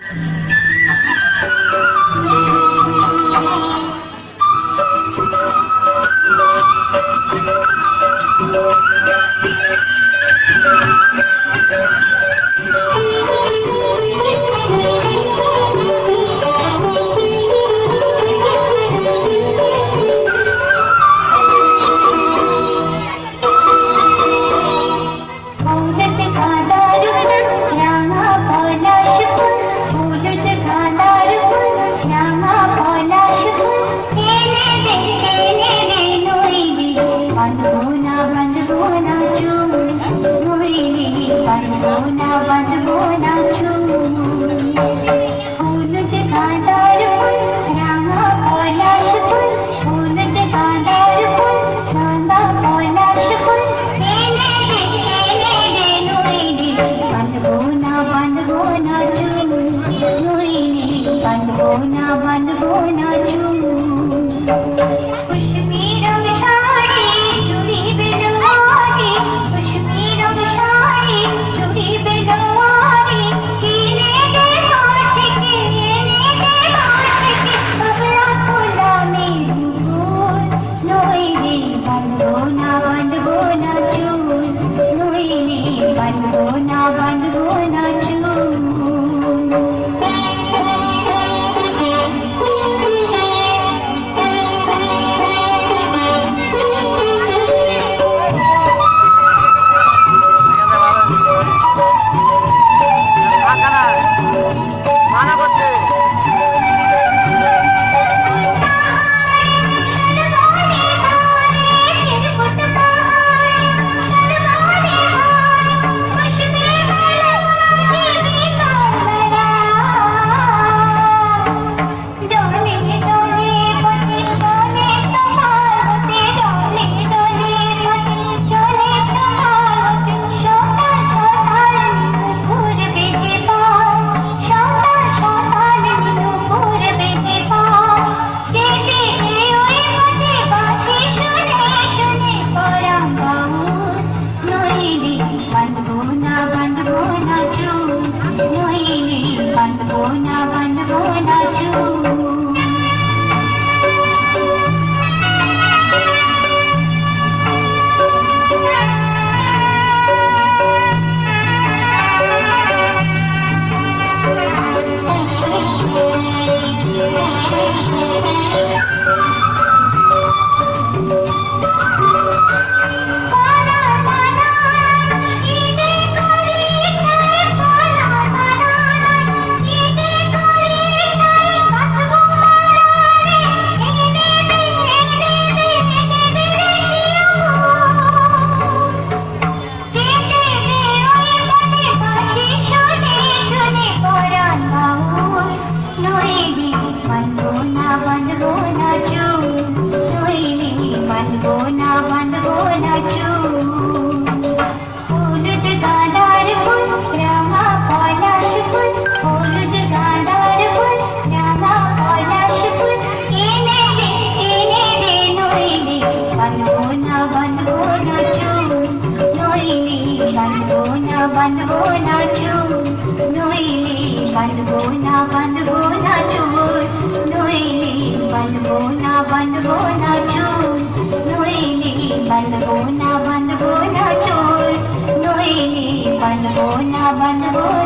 you না বাঁধবো না চুম বাঁধবো না বাঁধবো না চুম ফুল যে কাঁদার ফুল রাঙা পলাশ ফুল ফুল যে কাঁদার ফুল রাঙা পলাশ ফুল এনে দে এনে দে নইরে বাঁধবো না বাঁধবো না চুম নইরে বাঁধবো না বাঁধবো না চুম না চুল নইলে পারবো না Oh, no. બાંધવો ના છું નોઈલી બાંધવો ના બાંધવો ના છું નોઈલી બાંધવો ના બાંધવો ના છું નોઈલી બાંધવો ના બાંધવો ના છું નોઈલી બાંધવો ના બાંધવો